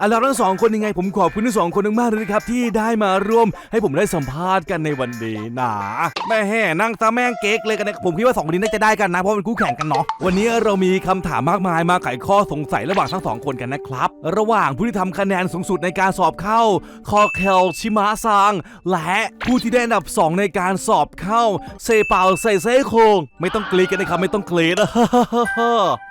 อะแล้วทั้งสองคนยังไงผมขอบคุณทั้งสองคนมากเลยนะครับ ที่ได้มาร่วมให้ผมได้สัมภาษณ์กันในวันนี้นะแม่แห่นั่งตาแม่งเก๊กเลยกันนะผมคิดว่าสองคนนี้น่าจะได้กันนะเพราะเป็นคู่แข่งกันเนาะวันนี้เรามีคำถามมากมายมาไขข้อสงสัยระหว่างทั้งสองคนกันนะครับ ระหว่างผู้ที่ทำคะแนนสูงสุดในการสอบเข้าคอเคลชิมะซังและผู้ที่ได้อันดับสองในการสอบเข้าเซเปาเซเซโคงไม่ต้องกรีดกันนะครับไม่ต้องกรีด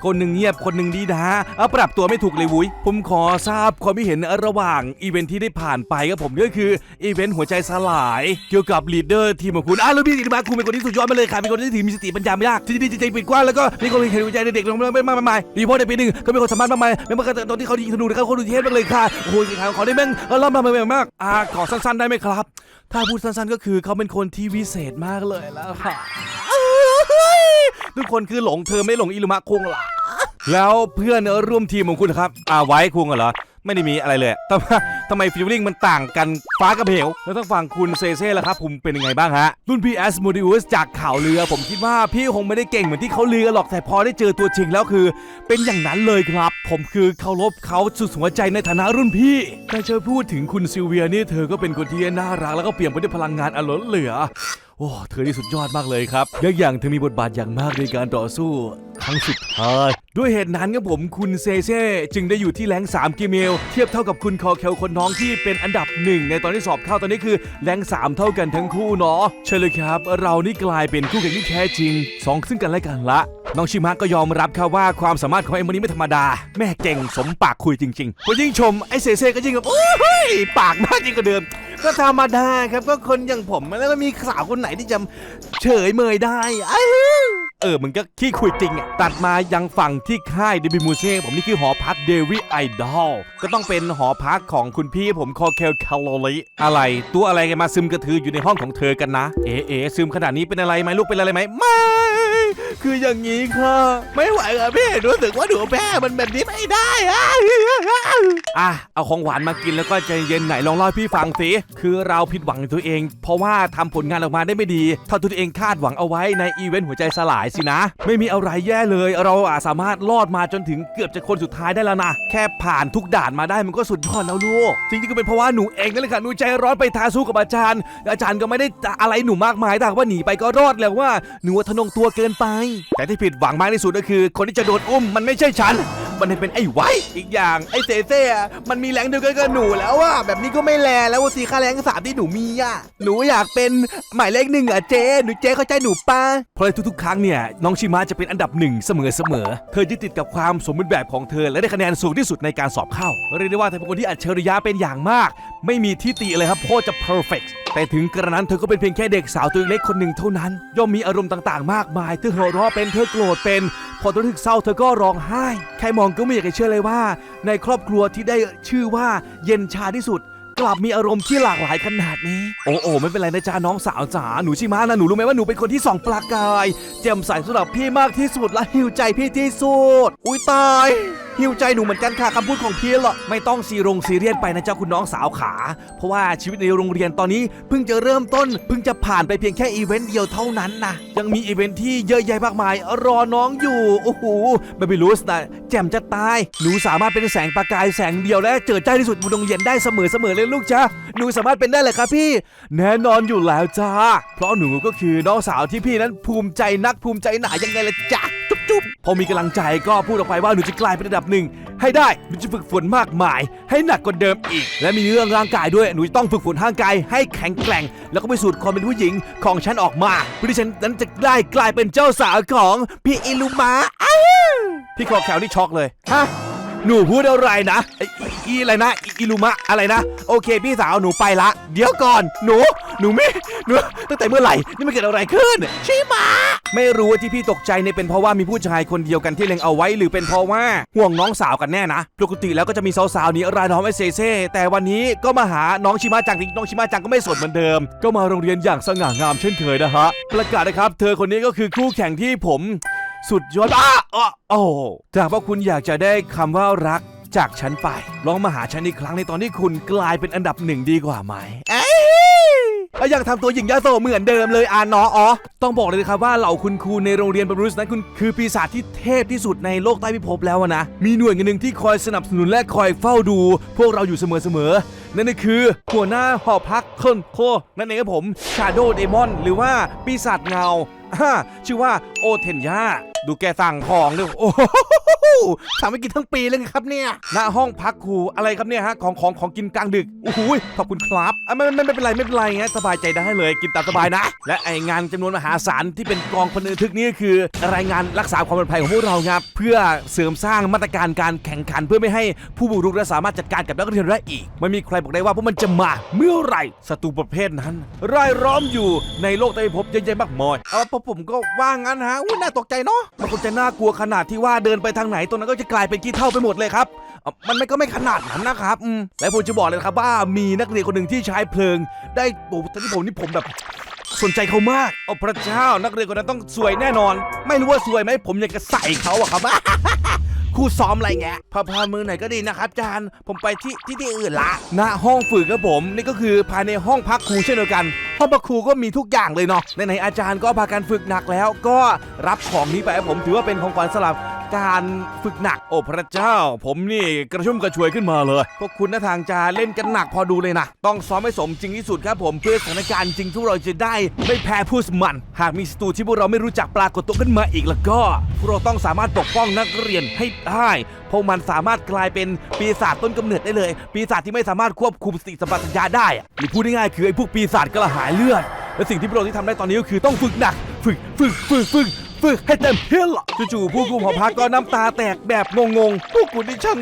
คนหนึ่งเงียบคนหนึ่งดีนะเอาปรับตัวไม่ถูกเลยวุ้ยผมขอทราบความคิดเห็นระหว่างอีเวนท์ที่ได้ผ่านไปกับผมก็คืออีเวนต์หัวใจสลาย เกี่ยวกับลีดเดอร์ทีมของคุณอ้าวแล้วพี่สิมาคุณเป็นคนที่สุดยอดมาเลยค่ะเป็นคนที่ถือมีสติปัญญาไม่ยากที่ดีจิตใจปิดกว้างแล้วก็มีคนเห็นหัวใจในเด็กลงไม่มากมายดีเพราะในปีหนึ่งก็มีคนสามารถมากมายไม่ว่าตอนที่เขายิงธนูนะครับเขาดูเทพมากเลยค่ะโอ้โหข่าวขอได้แม่งเล่ามาแม่งมากอ่าขอสั้นๆได้ไหมครับ ถ้าพูดสั้นๆก็คือเขาเป็นคนที่วิเศษมากเลยแล้วค่ะทุกคนคือหลงเธอไม่หลงอิลุมะคุงหรอแล้วเพื่อนร่วมทีมของคุณครับอาไว้คุงเหรอ ไม่ได้มีอะไรเลยทำไมทำไมฟิลลิ่งมันต่างกันฟ้ากับเหวแล้วต้องฟังคุณเซเซ่ล่ะครับผมเป็นยังไงบ้างฮะ รุ่นพี่แอสโมดิอุสจากข่าวเรือผมคิดว่าพี่คงไม่ได้เก่งเหมือนที่เขาเลือหรอกแต่พอได้เจอตัวจริงแล้วคือ เป็นอย่างนั้นเลยครับ ผมคือเคารพเขาสุดหัวใจในฐานะรุ่นพี่แต่จะพูดถึงคุณซิลเวียนี่เธอก็เป็นคนที่น่ารักแล้วก็เปี่ยมไปด้วยพลังงานอล้นเหลือ โอ้เธอนี่สุดยอดมากเลยครับยักอย่างเธอมีบทบาทอย่างมากในการต่อสู้ครั้งสุดท้ายด้วยเหตุนั้นครับผมคุณเซเซ่จึงได้อยู่ที่แรง3กิเมล เทียบเท่ากับคุณคอเคลคนน้องที่เป็นอันดับหนึ่งในตอนที่สอบเข้าตอนนี้คือแรง3 เท่ากันทั้งคู่เนาะเชิญเลยครับ เรานี่กลายเป็นคู่แข่งที่แท้จริงสองซึ่งกันและกันละน้องชิมะก็ยอมรับครับว่าความสามารถของไอ้มันนี้ไม่ธรรมดา แม่เก่งสมปากคุยจริงๆพอยิ่งชมไอ้เซเซ่ก็ยิ่งแบบโอ้ยปากมากยิ่งกว่าเดิม ก็ธรรมดาครับก็คนอย่างผมแล้วก็มีสาวคนไหนที่จะเฉยเมยได้อ้าวเออมันก็ขี้คุยจริงอะตัดมายังฝั่งที่ค่ายเดบิมูเซ่ผมนี่คือหอพักเดวิไอดอลก็ต้องเป็นหอพักของคุณพี่ผมคอเคลคาโลลิอะไร ตัวอะไรกันมาซึมกระทืออยู่ในห้องของเธอกันนะ เอ๋เอ๋ซึมขนาดนี้เป็นอะไรไหมลูกเป็นอะไรไหมไม่ คืออย่างนี้ค่ะ ไม่ไหวอะพี่รู้สึกว่าหนูแพ้มันแบบนี้ไม่ได้อะอะเอาของหวานมากินแล้วก็ใจเย็นไหนลองเล่าพี่ฟังสิคือเราผิดหวังในตัวเอง เพราะว่าทำผลงานออกมาได้ไม่ดีเท่าตัวเองคาดหวังเอาไว้ในอีเวนต์หัวใจสลายสินะ ไม่มีอะไรแย่เลย เราอาสามารถรอดมาจนถึงเกือบจะคนสุดท้ายได้แล้วนะแค่ผ่านทุกด่านมาได้มันก็สุดยอดแล้วลูกจริงๆก็เป็นเพราะว่าหนูเองนั่นแหละค่ะหนูใจร้อนไปท้าสู้กับอาจารย์ อาจารย์ก็ไม่ได้อะไรหนูมากมายแต่ว่าหนีไปก็รอดแล้วว่าหนูทะนงตัวเกินไป แต่ที่ผิดหวังมากที่สุดก็คือ คนที่จะโดนอุ้มมันไม่ใช่ฉันมันเป็นไอ้ไว้ อีกอย่างไอ้เซเซ่อะมันมีแรงเดียวกันกับหนูแล้วอะแบบนี้ก็ไม่แลแล้วว่าสีค่าแรงสามที่หนูมีอะหนูอยากเป็นหมายเลขหนึ่งอะเจหนูเจเข้าใจหนูป้าเพราะทุกๆ ครั้งเนี่ยน้องชิมะจะเป็นอันดับหนึ่งเสมอเสมอเธอยึดติดกับความสมบูรณ์แบบของเธอและได้คะแนนสูงที่สุดในการสอบเข้าเรียกได้ว่าเธอเป็นคนที่อัจฉริยะเป็นอย่างมาก ไม่มีที่ติเลยครับโคตรจะ perfect แต่ถึงกระนั้นเธอก็เป็นเพียงแค่เด็กสาวตัวเล็กคนหนึ่งเท่านั้น ย่อมมีอารมณ์ต่างๆ มากมาย เธอหัวเราะเป็น เธอโกรธเป็นพอตอรู้สึกเศร้าเธอก็ร้องไห้ ใครมองก็ไม่อยากจะเชื่อเลยว่า ในครอบครัวที่ได้ชื่อว่าเย็นชาที่สุด กลับมีอารมณ์ที่หลากหลายขนาดนี้ โอ้โอ้ไม่เป็นไรนะจ๊ะน้องสาวจ๋าหนูชิมานะหนูรู้ไหมว่าหนูเป็นคนที่สองประกายแจ่มใสสำหรับพี่มากที่สุดและหิวใจพี่ที่สุดอุ้ยตายหิวใจหนูเหมือนกันค่ะคำพูดของพี่หรอกไม่ต้องซีรงซีเรียสไปนะเจ๊ะคุณน้องสาวขา เพราะว่าชีวิตในโรงเรียนตอนนี้เพิ่งจะเริ่มต้นเพิ่งจะผ่านไปเพียงแค่อีเวนต์เดียวเท่านั้นนะยังมีอีเวนต์ที่เยอะแยะมากมาย รอน้องอยู่โอ้โหเบบี้ลูสนะแจ่มจะตาย หนูสามารถเป็นแสงประกายแสงเดียวและเจิดจ้าที่สุดบนโรงเรียนได้เสมอเสมอเลยลูกจ้าหนูสามารถเป็นได้เลยครับพี่ แน่นอนอยู่แล้วจ้า เพราะหนูก็คือน้องสาวที่พี่นั้นภูมิใจนักภูมิใจหนายังไงล่ะจ๊ะจุ๊บจุ๊บพอมีกำลังใจก็พูดออกไปว่าหนูจะกลายเป็นระดับหนึ่งให้ได้หนูจะฝึกฝนมากมาย ให้หนักกว่าเดิมอีก และมีเรื่องร่างกายด้วยหนูจะต้องฝึกฝนร่างกายให้แข็งแกร่ง แล้วก็ไปสูตรความเป็นผู้หญิงของฉันออกมาเพื่อที่ฉันนั้นจะได้กลายเป็นเจ้าสาวของพี่อิลุมะอ้าพี่คอแคลนี่ช็อกเลยฮะ หนูพูดอะไรนะไอ้อีอะไรนะอีอิลุมะอะไรนะ โอเค พี่สาวหนูไปละ เดี๋ยวก่อน หนู หนูไม่หนูตั้งแต่เมื่อไหร่นี่มันเกิดอะไรขึ้นใช่ไหมไม่รู้ว่าที่พี่ตกใจเนี่ยเป็นเพราะว่ามีผู้ชายคนเดียวกันที่เล็งเอาไว้หรือเป็นเพราะว่าห่วงน้องสาวกันแน่นะปกติแล้วก็จะมีสาวๆนี้รายน้องไอเซเซ่แต่วันนี้ก็มาหาน้องชิมาจังน้องชิมาจังก็ไม่สนเหมือนเดิม ก็มาโรงเรียนอย่างสง่างามเช่นเคยนะฮะประกาศนะครับ เธอคนนี้ก็คือคู่แข่งที่ผม สุดยอดอ้าอ้อโอ้ถ้าหากว่าคุณอยากจะได้คำว่ารักจากฉันไป ลองมาหาฉันอีกครั้งในตอนที่คุณกลายเป็นอันดับหนึ่งดีกว่าไหมเอ้ยไอ้แล้วยังทำตัวหญิงยาโสเหมือนเดิมเลยอะเนาะอ๋อต้องบอกเลยนะครับว่าเหล่าคุณครูในโรงเรียนบรูสนั้นคุณคือปีศาจที่เทพที่สุดในโลกใต้พิภพแล้วอะนะ มีหน่วยงานหนึ่งที่คอยสนับสนุนและคอยเฝ้าดู พวกเราอยู่เสมอๆ นั่นก็คือ หัวหน้าหอพักคนโค นั่นเองครับผมชาโดเดมอน หรือว่าปีศาจเงาอ่าชื่อว่าโอเทนยา ดูแกสั่งของเลยโอ้โหทำให้กินทั้งปีเลยไงครับเนี่ยหน้าห้องพักครูอะไรครับเนี่ยฮะของของของกินกลางดึกโอ้โหขอบคุณครับอะไม่ไม่ไม่เป็นไรไม่เป็นไรฮะสบายใจได้เลยกินตามสบายนะ และไองานจำนวนมหาศาลที่เป็นกองพลทึกนี้ก็คือ รายงานรักษาความปลอดภัยของพวกเราครับเพื่อเสริมสร้างมาตรการการแข่งขันเพื่อไม่ให้ผู้บุกรุกและสามารถจัดการกับนักเรียนได้อีก ไม่มีใครบอกได้ว่าพวกมันจะมาเมื่อไหร่ศัตรูประเภทนั้นรายล้อมอยู่ในโลกใต้พิภพเยอะแยะมากมายเอาผมก็ว่างั้นฮะอุ้ยน่าตกใจเนาะมันคงจะน่ากลัวขนาดที่ว่าเดินไปทางไหนตรงนั้นก็จะกลายเป็นขี้เท่าไปหมดเลยครับมันไม่ก็ไม่ขนาดนั้นนะครับและผมจะบอกเลยครับว่ามีนักเรียนคนหนึ่งที่ใช้เพลิง ได้โอ้โหตอนที่ผมนี่ผมแบบสนใจเขามากโอ้พระเจ้านักเรียนคนนั้นต้องสวยแน่นอน ไม่รู้ว่าสวยไหมผมอยากจะใส่เขาอะครับ ครูซ้อมอะไรเงี้ยพาพามือหน่อยก็ดีนะครับอาจารย์ผมไปที่ที่ที่อื่นละณห้องฝึกครับผมนี่ก็คือภายในห้องพักครูเช่นเดียวกันห้องพักครูก็มีทุกอย่างเลยเนาะไหนๆอาจารย์ก็พากันฝึกหนักแล้ว ก็รับของนี้ไปครับผมถือว่าเป็นของขวัญสำหรับ การฝึกหนัก โอ้พระเจ้า ผมนี่กระชุ่มกระชวยขึ้นมาเลย พวกคุณน่าทางจะเล่นกันหนักพอดูเลยนะ ต้องซ้อมให้สมจริงที่สุดครับผมเพื่อสถานการณ์จริงที่เราจะได้ ไม่แพ้ผู้สมัน หากมีศัตรูที่พวกเราไม่รู้จักปรากฏตัวขึ้นมาอีกแล้วก็ พวกเราต้องสามารถปกป้องนักเรียนให้ได้เพราะมันสามารถกลายเป็นปีศาจต้นกำเนิดได้เลย ปีศาจที่ไม่สามารถควบคุมสติสัมปชัญญะได้อะหรือพูดง่ายๆคือไอ้พวกปีศาจกระหายเลือดและสิ่งที่พวกเราที่ทำได้ตอนนี้ก็คือต้องฝึกหนัก ฝึกฝึกฝึกฝึก ฝึกให้เต็มที่ละจู่ๆผู้คุมหอพักก็น้ำตาแตกแบบงงๆพวกคุณนี่ช่าง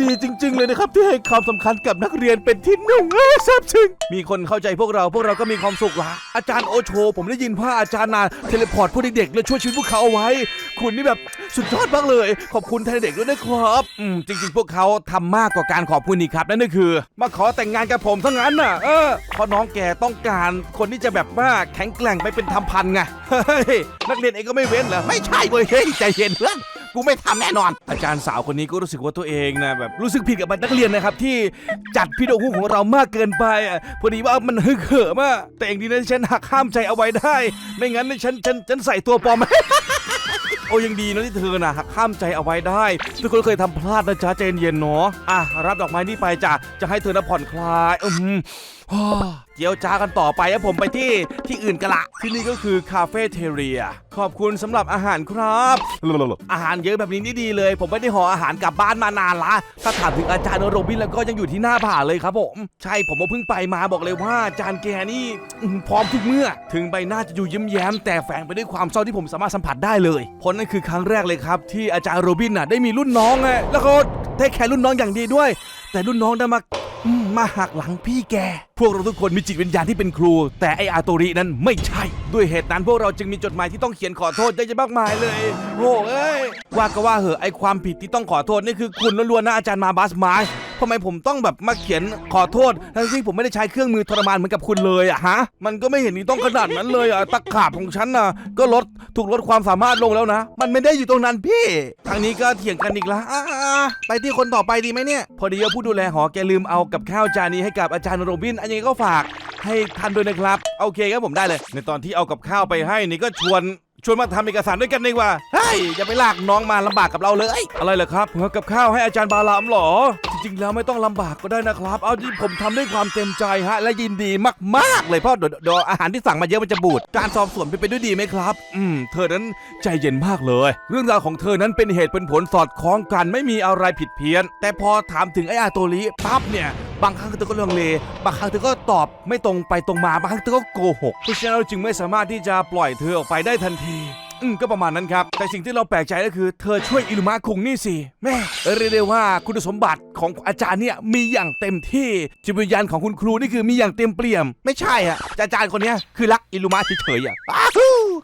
ดีจริง ๆ เลยนะครับ ที่ให้ความสำคัญกับนักเรียนเป็นที่หนึ่งเออซาบซึ้งมีคนเข้าใจพวกเราพวกเราก็มีความสุขละอาจารย์โอโช ผมได้ยินว่าอาจารย์นาเทเลพอร์ตพวกเด็กๆและช่วยชีวิตพวกเขาเอาไว้ คุณนี่แบบ สุดยอดมากเลย ขอบคุณแทนเด็กด้วยนะครับอืมจริง ๆ พวกเขาทำมากกว่าการขอบคุณนี่ครับนั่นก็คือ มาขอแต่งงานกับผมทั้งนั้นน่ะเออเพราะน้องแกต้องการคนที่จะแบบว่าแข็งแกร่งไปเป็นทำพันไงเฮ้ยนักเรียนเองก็ไม่เว้นเหรอไม่ใช่เว้ยเฮ้ยใจเย็นเพื่อนกูไม่ทำแน่นอน อาจารย์สาวคนนี้ก็รู้สึกว่าตัวเองนะแบบรู้สึกผิดกับนักเรียนนะครับ ที่จัดพี่โดคู่ของเรามากเกินไปอะพอดีว่ามันฮึกเหิมอะแต่เองดีนะที่ฉันหักห้ามใจเอาไว้ได้ ไม่งั้นเนี่ยฉันฉันฉันใส่ตัวปลอม โอ้ยังดีนะที่เธอน่ะหักข้ามใจเอาไว้ได้ทุกคนเคยทำพลาดนะจ๊ะใจเย็นเนาะอะรับดอกไม้นี่ไปจ้ะจะให้เธอน่ะผ่อนคลายอืมฮ่า จียวจ้ากันต่อไปแล้วผมไปที่ที่อื่นกันละที่นี่ก็คือคาเฟ่เทเรีย ขอบคุณสำหรับอาหารครับ อาหารเยอะแบบนี้นี่ดีเลย ผมไม่ได้ห่ออาหารกลับบ้านมานานละถ้าถามถึงอาจารย์โรบินแล้วก็ยังอยู่ที่หน้าผาเลยครับผมใช่ผมเพิ่งไปมาบอกเลยว่าอาจารย์แกนี่พร้อมทุกเมื่อ ถึงใบหน้าจะอยู่ยิ้มแย้ม แต่แฝงไปด้วยความเศร้าที่ผมสามารถสัมผัสได้เลยเพราะนั่นคือครั้งแรกเลยครับ ที่อาจารย์โรบินน่ะได้มีรุ่นน้องไงแล้วก็ได้แคร์รุ่นน้องอย่างดีด้วย แต่รุ่นน้องได้มาอื มาหักหลังพี่แก พวกเราทุกคนมีจิตวิญญาณที่เป็นครู แต่ไออาโตรินั้นไม่ใช่ ด้วยเหตุนั้นพวกเราจึงมีจดหมายที่ต้องเขียนขอโทษเยอะแยะมากมายเลยโอ้เอ้ยว่าก็ว่าเหอะไอความผิดที่ต้องขอโทษนี่คือคุณล้วนๆนะอาจารย์มาบัสมาร์ ทำไมผมต้องแบบมาเขียนขอโทษ ทั้งที่ผมไม่ได้ใช้เครื่องมือทรมานเหมือนกับคุณเลยอะฮะ มันก็ไม่เห็นนี่ต้องขนาดนั้นเลยอะตะขาบของฉันน่ะ ก็ลดถูกลดความสามารถลงแล้วนะ มันไม่ได้อยู่ตรงนั้นพี่ ทางนี้ก็เถียงกันอีกแล้วอ่าๆไปที่คนต่อไปดีไหมเนี่ย พอดีว่าผู้ดูแลหอแกลืมเอากับข้าวจานนี้ให้กับอาจารย์โรบินอันนี้ก็ฝากให้ท่านด้วยนะครับ โอเคครับผมได้เลย ในตอนที่เอากับข้าวไปให้นี่ก็ชวน ชวนมาทำเอกสารด้วยกันดีกว่า เฮ้ย อย่าไปลากน้องมาลำบากกับเราเลย อะไรเหรอครับเอากับข้าวให้อาจารย์บาลามเหรอ จริงๆแล้วไม่ต้องลำบากก็ได้นะครับ เอาที่ผมทำด้วยความเต็มใจฮะ และยินดีมากๆเลยเพราะเดี๋ยวเดี๋ยวอาหารที่สั่งมาเยอะมันจะบูด การสอบสวนเป็นไปด้วยดีไหมครับ อืม เธอนั้นใจเย็นมากเลย เรื่องราวของเธอนั้นเป็นเหตุเป็นผลสอดคล้องกันไม่มีอะไรผิดเพี้ยน แต่พอถามถึงไอ้อาโตริปั๊บเนี่ยบางครั้งเธอก็เรื่องเล บางครั้งเธอก็ตอบไม่ตรงไปตรงมา บางครั้งเธอก็โกหก เพราะฉะนั้นเราจึงไม่สามารถที่จะปล่อยเธอออกไปได้ทันที อืมก็ประมาณนั้นครับ แต่สิ่งที่เราแปลกใจก็คือเธอช่วยอิลุมะคุงนี่สิแม่เรียกได้ว่าคุณสมบัติของอาจารย์เนี่ยมีอย่างเต็มที่จิตวิญญาณของคุณครูนี่คือมีอย่างเต็มเปี่ยม ไม่ใช่อะอาจารย์คนเนี้ยคือรักอิลุมะเฉยๆอะอ้า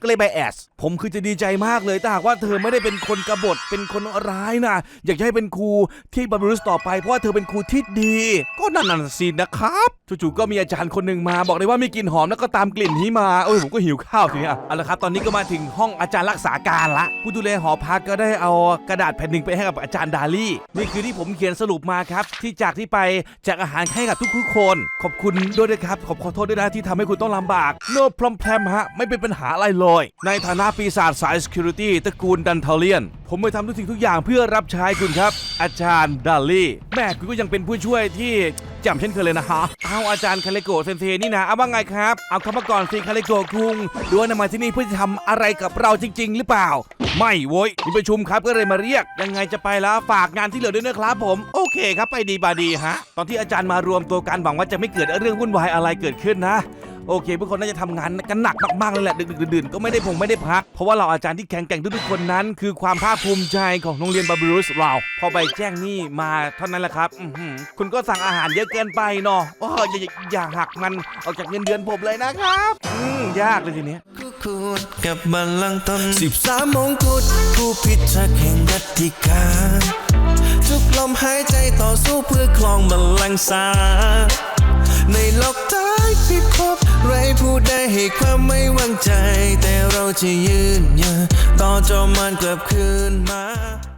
ก็เลยไบแอสผมคือจะดีใจมากเลยแต่หากว่าเธอไม่ได้เป็นคนกบฏเป็นคนร้ายนะอยากจะให้เป็นครูที่บาบิรุสต่อไปเพราะว่าเธอเป็นครูที่ดี ก็นั่นน่ะสินะครับจู่ๆก็มีอาจารย์คนหนึ่งมาบอกเลยว่ามีกลิ่นหอมแล้วก็ตามกลิ่นนี้มาเออผมก็หิวข้าวทีนี้เอาละครับตอนนี้ก็มาถึงห้องอาจารย์รักษาการละ ผู้ดูแลหอพักก็ได้เอากระดาษแผ่นหนึ่งไปให้กับอาจารย์ดาลี่นี่คือที่ผมเขียนสรุปมาครับ ที่จากที่ไปแจกอาหารให้กับทุกๆคน ขอบคุณด้วยนะครับขอบขอโทษด้วยนะที่ทำให้คุณต้องลำบาก no problem ฮะไม่เป็นปัญหาอะไรเลยในฐานะปีศาจสาย security ตระกูลดันเทเลียน ผมไปทำทุกสิ่งทุกอย่างเพื่อรับใช้คุณครับ อาจารย์ดาลี่ แม่คุณก็ยังเป็นผู้ช่วยที่จ่มเช่นเคยเลยนะฮะ เอาอาจารย์คาเลโกเซนเซนี่นะ เอาว่าไงครับ เอาเข้ามาก่อนสิคาเลโกคุงดูว่านำมาที่นี่เพื่อจะทำอะไรกับเราจริง ๆ หรือเปล่า ไม่โว้ยมีประชุมครับก็เลยมาเรียก ยังไงจะไปแล้วฝากงานที่เหลือด้วยนะครับผม โอเคครับไปดีบาดีฮะ ตอนที่อาจารย์มารวมตัวกันหวังว่าจะไม่เกิดเรื่องวุ่นวายอะไรเกิดขึ้นนะ โอเคพวกคนน่าจะทำงานกันหนักมากๆเลยแหละดึกๆดื่นๆก็ไม่ได้พงไม่ได้พัก เพราะว่าเราอาจารย์ที่แข็งแกร่งทุกๆคนนั้น คือความภาคภูมิใจของโรงเรียนบาบิรุสเรา พอใบแจ้งหนี่มาเท่านั้นแหละครับอื้อหือคุณก็สั่งอาหารเยอะเกินไปเนาะโอ้ยอย่าอย่าอย่าหักมันออกจากเงินเดือนผมเลยนะครับอืมยากเลยทีเนี้ยคู่คูดกับบัลลังก์ตนสิบสามมงกุฎผู้พิทักษ์แห่งรัตติการทุกลมหายใจต่อสู้เพื่อครองบัลลังก์สารในโลก ที่พบไรผู้ใดให้ความไม่วางใจ แต่เราจะยืนยันต่อจอมันกลับคืนมา